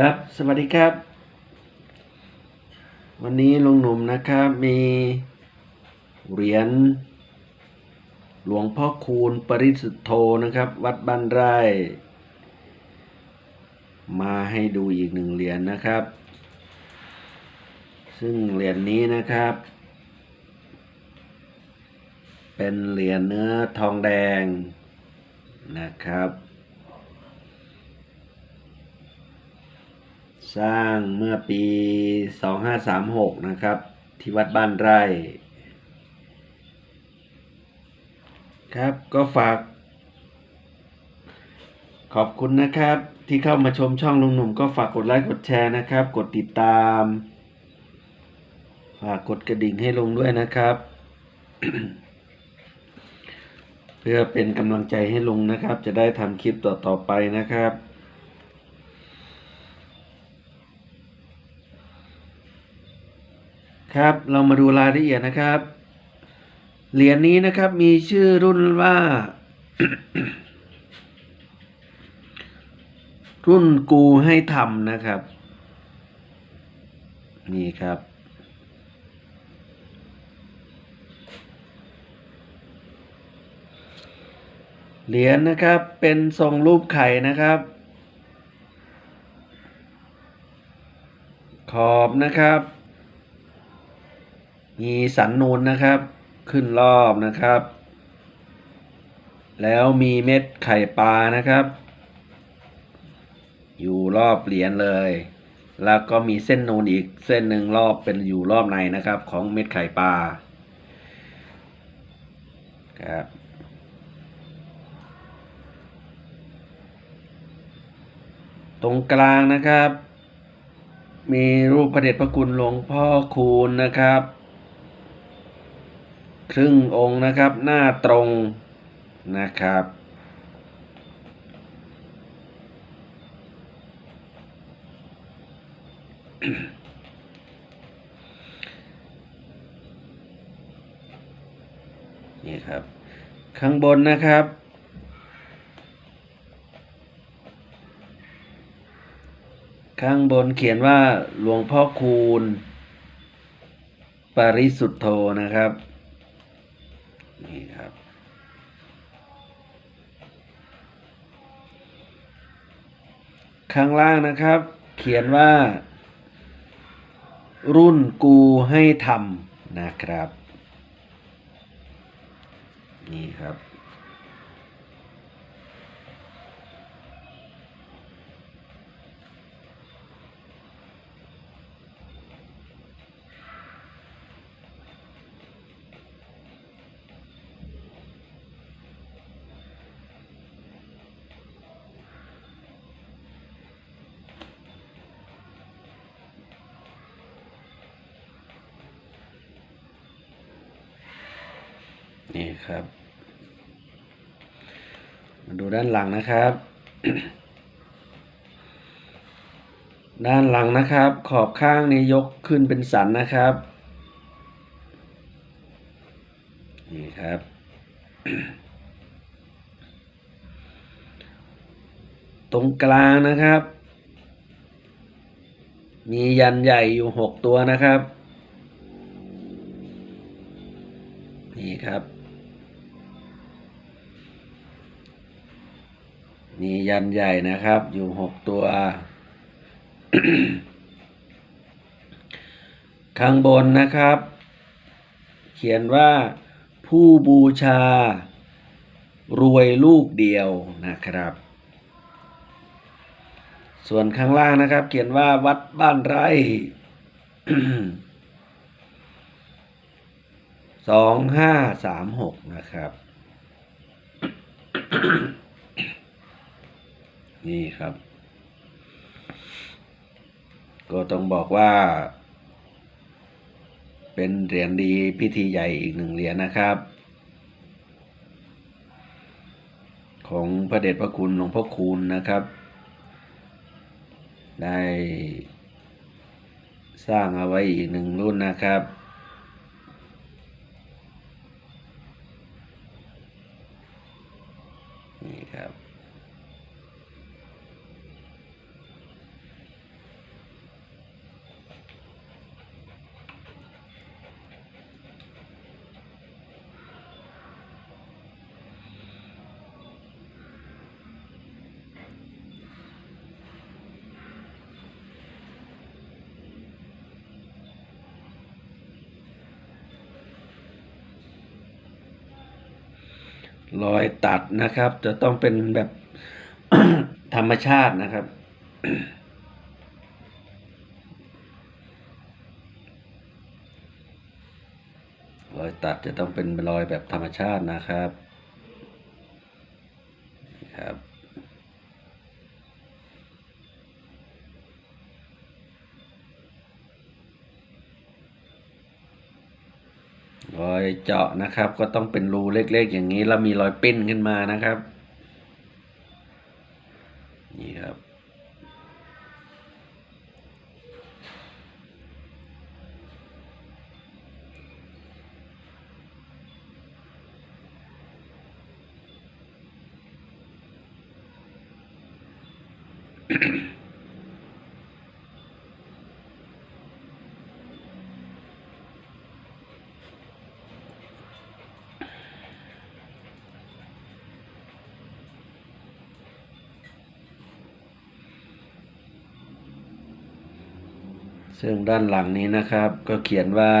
ครับ สวัสดีครับ วันนี้ลุงหนุ่มนะครับ มีเหรียญหลวงพ่อคูณปริสุทธโธนะครับ วัดบ้านไร่ มาให้ดูอีกหนึ่งเหรียญนะครับ ซึ่งเหรียญนี้นะครับ เป็นเหรียญเนื้อทองแดงนะครับ สร้างเมื่อปี 2536 นะครับ ที่วัดบ้านไร่ ครับก็ฝาก ขอบคุณนะครับ ที่เข้ามาชมช่องลุงหนุ่ม ก็ฝากกดไลค์กดแชร์นะครับ กดติดตาม ฝากกดกระดิ่งให้ลุงด้วยนะครับ เพื่อเป็นกำลังใจให้ลุงนะครับ จะได้ทำคลิปต่อๆไปนะครับ ครับ เรามาดูรายละเอียดนะครับ เหรียญนี้นะครับมีชื่อรุ่นว่า รุ่นกูให้ทำนะครับ นี่ครับเหรียญนะครับเป็นทรงรูปไข่นะครับ ขอบนะครับ มีสันนูนนะครับ ขึ้นรอบนะครับ แล้วมีเม็ดไข่ปลานะครับ อยู่รอบเหรียญเลย แล้วก็มีเส้นนูนอีกเส้นหนึ่งรอบเป็นอยู่รอบในนะครับ ของเม็ดไข่ปลาครับตรงกลางนะครับ มีรูปพระเดชพระคุณหลวงพ่อคูณนะครับ ครึ่งองค์นะครับ หน้าตรงนะครับ นี่ครับ ข้างบนนะครับข้างบนเขียนว่าหลวงพ่อคูณ ปริสุทธโธนะครับ นี่ครับ ข้างล่างนะครับ เขียนว่า รุ่นกูให้ทำนะครับ นี่ครับ นี่ครับ มาดูด้านหลังนะครับ ด้านหลังนะครับ ขอบข้างนี้ยกขึ้นเป็นสันนะครับ นี่ครับตรงกลางนะครับ มียันใหญ่อยู่หกตัวนะครับ นี่ครับ มียันใหญ่นะครับ อยู่หกตัว ข้างบนนะครับ เขียนว่าผู้บูชา รวยลูกเดียวนะครับ ส่วนข้างล่างนะครับ เขียนว่าวัดบ้านไร่ สองห้าสามหกนะครับ นี่ครับ ก็ต้องบอกว่า เป็นเหรียญดีพิธีใหญ่อีกหนึ่งเหรียญนะครับ ของพระเดชพระคุณหลวงพ่อคูณนะครับ ได้สร้างเอาไว้อีกหนึ่งรุ่นนะครับ รอยตัดนะครับ จะต้องเป็นแบบธรรมชาตินะครับ รอยตัดจะต้องเป็นรอยแบบธรรมชาตินะครับ รอยเจาะนะครับ ก็ต้องเป็นรูเล็กๆอย่างนี้ แล้วมีรอยปิ้นขึ้นมานะครับ นี่ครับ ซึ่งด้านหลังนี้นะครับก็เขียนว่า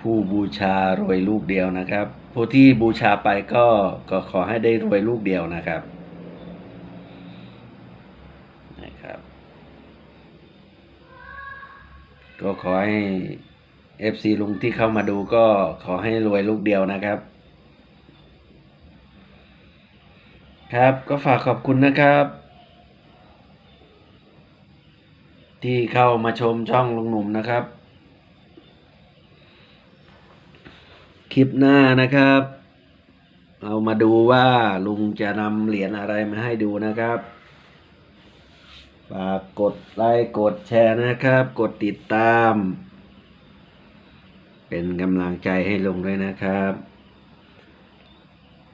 ผู้บูชารวยลูกเดียวนะครับ ผู้ที่บูชาไปก็ก็ขอให้ได้รวยลูกเดียวนะครับนะครับ ก็ขอให้ FC ลุงที่เข้ามาดูก็ขอให้รวยลูกเดียวนะครับ ครับก็ฝากขอบคุณนะครับ ที่เข้ามาชมช่องลุงหนุ่มนะครับ คลิปหน้านะครับ เรามาดูว่าลุงจะนำเหรียญอะไรมาให้ดูนะครับฝากกดไลค์กดแชร์นะครับ กดติดตาม เป็นกำลังใจให้ลุงด้วยนะครับ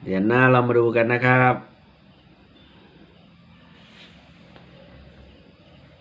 เหรียญหน้าเรามาดูกันนะครับ